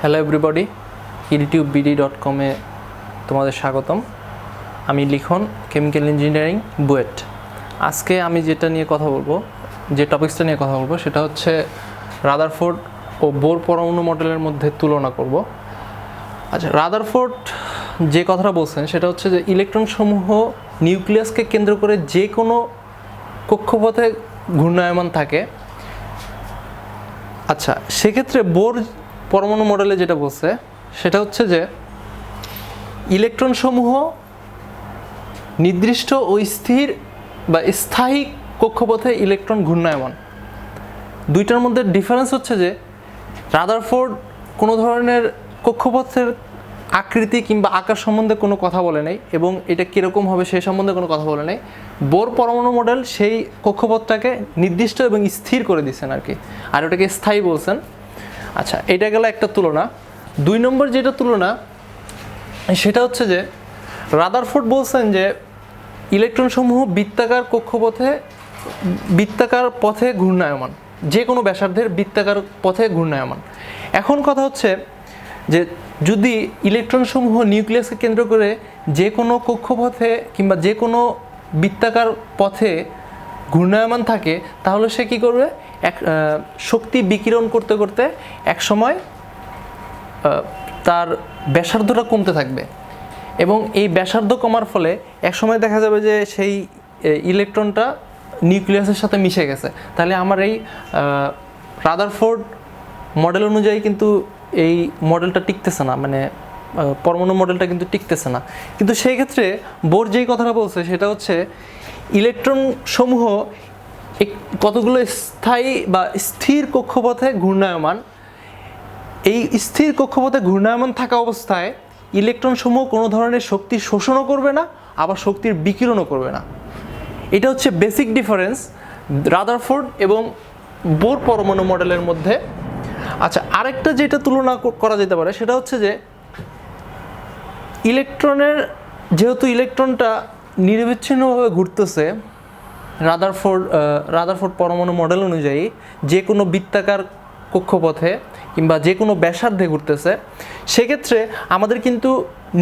Hello everybody YouTube BD dot কমে তোমাদের স্বাগতম। আমি লিখন কেমিক্যাল ইঞ্জিনিয়ারিং বুয়েট। আজকে আমি যেটা নিয়ে কথা বলব, যে টপিক্সটা নিয়ে কথা বলব, সেটা হচ্ছে রাদারফোর্ড ও বোর পরমাণু মডেলের মধ্যে তুলনা করব। আচ্ছা রাদারফোর্ড যে কথাটা বলছেন, সেটা হচ্ছে যে ইলেকট্রন সমূহ নিউক্লিয়াসকে কেন্দ্র করে যে কোনো কক্ষপথে ঘূর্ণায়মান থাকে। আচ্ছা সেক্ষেত্রে বোর পরমাণু মডেলে যেটা বলছে, সেটা হচ্ছে যে ইলেকট্রন সমূহ নির্দিষ্ট ও স্থির বা স্থায়ী কক্ষপথে ইলেকট্রন ঘূর্ণায়মান। দুইটার মধ্যে ডিফারেন্স হচ্ছে যে রাদারফোর্ড কোনো ধরনের কক্ষপথের আকৃতি কিংবা আকার সম্বন্ধে কোনো কথা বলে নেই এবং এটা কীরকম হবে সেই সম্বন্ধে কোনো কথা বলে নেই। বোর পরমাণু মডেল সেই কক্ষপথটাকে নির্দিষ্ট এবং স্থির করে দিচ্ছেন আর কি আর ওটাকে স্থায়ী বলছেন। আচ্ছা এটা গেল একটা তুলনা। দুই নম্বর যেটা তুলনা, সেটা হচ্ছে যে রাদারফোর্ড বলছেন যে ইলেকট্রন সমূহ বৃত্তাকার কক্ষপথে, বৃত্তাকার পথে ঘূর্ণায়মান, যে কোনো ব্যাসার্ধের বৃত্তাকার পথে ঘূর্ণায়মান। এখন কথা হচ্ছে যে যদি ইলেকট্রন সমূহ নিউক্লিয়াসকে কেন্দ্র করে যে কোনো কক্ষপথে কিংবা যে কোনো বৃত্তাকার পথে ঘূর্ণায়মান থাকে, তাহলে সে কী করবে? এক শক্তি বিকিরণ করতে করতে এক সময় তার ব্যাসার্ধটা কমতে থাকবে। এবং এই ব্যাসার্ধ কমার ফলে একসময় দেখা যাবে যে সেই ইলেকট্রনটা নিউক্লিয়াসের সাথে মিশে গেছে। তাহলে আমার এই রাদারফোর্ড মডেল অনুযায়ী কিন্তু এই মডেলটা টিকতেছে না মানে পরমাণু মডেলটা কিন্তু টিকতেছে না। কিন্তু সেই ক্ষেত্রে বোর যেই কথাটা বলছে, সেটা হচ্ছে ইলেকট্রন সমূহ কতগুলো স্থায়ী বা স্থির কক্ষপথে ঘূর্ণায়মান? এই স্থির কক্ষপথে ঘূর্ণায়মান থাকা অবস্থায় ইলেকট্রন সমূহ কোনো ধরনের শক্তি শোষণও করবে না, আবার শক্তির বিকিরণও করবে না। এটা হচ্ছে বেসিক ডিফারেন্স রাদারফোর্ড এবং বোর পরমাণু মডেলের মধ্যে। আচ্ছা আরেকটা যেটা তুলনা করা যেতে পারে সেটা হচ্ছে যে ইলেকট্রনের, যেহেতু ইলেকট্রনটা নিরবিচ্ছিন্নভাবে ঘুরতেছে রাদারফোর্ড রাদারফোর্ড পরমাণু মডেল অনুযায়ী যে কোনো বৃত্তাকার কক্ষপথে কিংবা যে কোনো ব্যাসার্ধে ঘুরতেছে, সেক্ষেত্রে আমাদের কিন্তু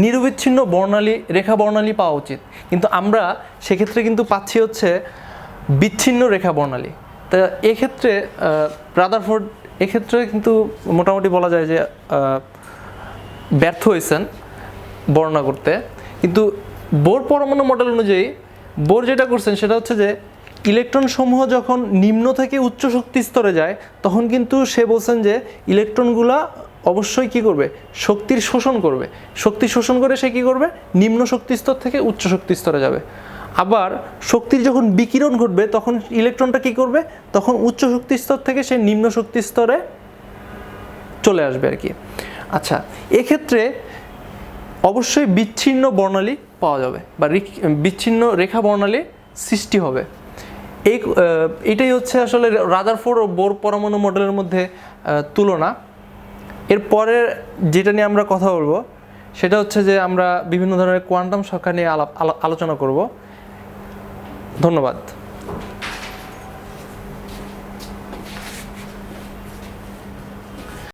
নিরবিচ্ছিন্ন বর্ণালী, রেখা বর্ণালী পাওয়া উচিত। কিন্তু আমরা সেক্ষেত্রে কিন্তু পাচ্ছি হচ্ছে বিচ্ছিন্ন রেখা বর্ণালী। তা এক্ষেত্রে রাদারফোর্ড এক্ষেত্রে কিন্তু মোটামুটি বলা যায় যে ব্যর্থ হয়েছেন বর্ণনা করতে। কিন্তু বোর পরমাণু মডেল অনুযায়ী বোর যেটা করছেন সেটা হচ্ছে যে ইলেকট্রন সমূহ যখন নিম্ন থেকে উচ্চ শক্তি স্তরে যায়, তখন কিন্তু সে বলছেন যে ইলেকট্রনগুলা অবশ্যই কি করবে? শক্তির শোষণ করবে। শক্তি শোষণ করে সে কি করবে? নিম্ন শক্তি স্তর থেকে উচ্চ শক্তি স্তরে যাবে। আবার শক্তির যখন বিকিরণ ঘটবে, তখন ইলেকট্রনটা কি করবে? তখন উচ্চ শক্তি স্তর থেকে সে নিম্ন শক্তি স্তরে চলে আসবে আর কি। আচ্ছা এক্ষেত্রে অবশ্যই বিচ্ছিন্ন বর্ণালী পাওয়া যাবে বা বিচ্ছিন্ন রেখা বর্ণালী সৃষ্টি হবে। এই এটাই হচ্ছে আসলে রাদারফোর্ড ও বোর পরমাণু মডেলের মধ্যে তুলনা। তুলনা এরপরে যেটা নিয়ে আমরা কথা বলব, সেটা হচ্ছে যে আমরা বিভিন্ন ধরনের কোয়ান্টাম সংখ্যা নিয়ে আলাপ আলোচনা করব। ধন্যবাদ।